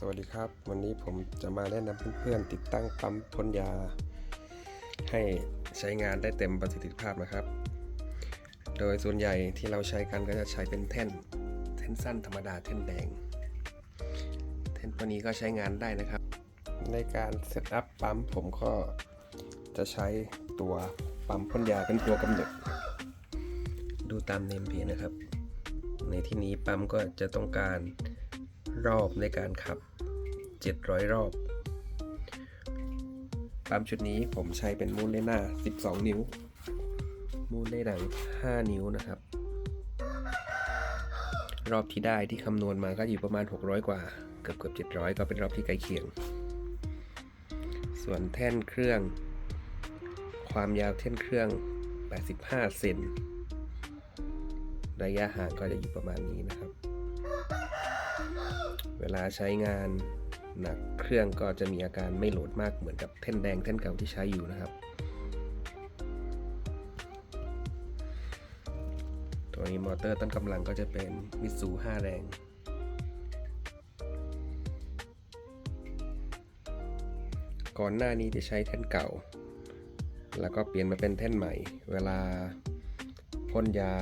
สวัสดีครับ วันนี้ผมจะมาแนะนำเพื่อนๆ ติดตั้งปั๊มพ่นยา ให้ใช้งานได้เต็มประสิทธิภาพนะครับ โดยส่วนใหญ่ที่เราใช้กันก็จะใช้เป็นแท่น แท่นสั้นธรรมดาแท่นแดง แท่นพวนี้ก็ใช้งานได้นะครับ ในการเซตอัพปั๊มผมก็จะใช้ตัวปั๊มพ่นยาเป็นตัวกำหนด ดูตามเนมเพจนะครับ ในที่นี้ปั๊มก็จะต้องการ รอบในการขับ 700 รอบปั๊มชุดนี้ผมใช้เป็นมูลเลน่า 12 นิ้ว มูลเลหนัง 5 นิ้วนะครับ รอบที่ได้ที่คำนวณมาก็อยู่ประมาณ 600 กว่า เกือบเกือบ700 ก็เป็นรอบที่ใกล้เคียง ส่วนแท่นเครื่อง ความยาวแท่นเครื่อง 85 เซนระยะห่างก็จะอยู่ประมาณนี้นะครับ เวลาใช้งานหนักเครื่องก็จะมีอาการไม่โหลดมากเหมือนกับแท่นแดงแท่นเก่าที่ใช้อยู่นะครับ ตัวนี้มอเตอร์ต้นกำลังก็จะเป็นมิตซู5 แรงก่อนหน้านี้จะใช้แท่นเก่า แล้วก็เปลี่ยนมาเป็นแท่นใหม่ เวลาพ่นยา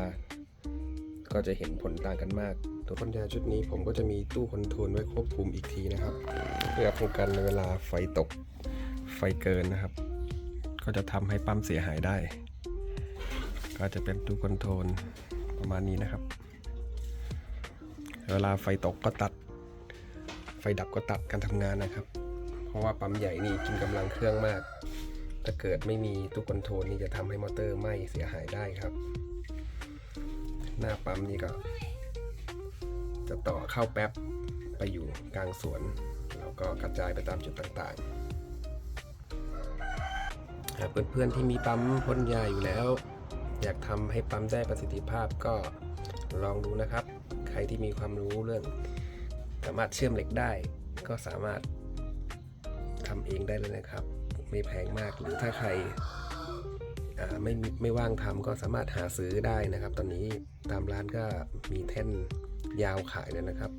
ก็จะเห็นผลต่างกันมาก ตัวพ่นยาชุดนี้ผมก็จะมีตู้คอนโทรลไว้ควบคุมอีกทีนะครับ เพื่อป้องกันเวลาไฟตกไฟเกินนะครับ ก็จะทำให้ปั๊มเสียหายได้ ก็จะเป็นตู้คอนโทรลประมาณนี้นะครับ เวลาไฟตกก็ตัด ไฟดับก็ตัดการทำงานนะครับ เพราะว่าปั๊มใหญ่นี่กินกำลังเครื่องมาก ถ้าเกิดไม่มีตู้คอนโทรลนี่จะทำให้มอเตอร์ไหม้เสียหายได้ครับ หน้าปั๊มนี่ก็ จะต่อเข้าแป๊บไปอยู่กลางสวน แล้วก็กระจายไปตามจุดต่างๆ หากเพื่อนๆที่มีปั๊มพ่นยาอยู่แล้ว อยากทำให้ปั๊มได้ประสิทธิภาพก็ลองดูนะครับ ใครที่มีความรู้เรื่อง สามารถเชื่อมเหล็กได้ ก็สามารถทำเองได้เลยนะครับ ไม่แพงมากหรือถ้าใครไม่ไม่ว่างทำก็สามารถหาซื้อได้นะครับ ตอนนี้ตามร้านก็มีแท่น ยาวขายเลยนะครับ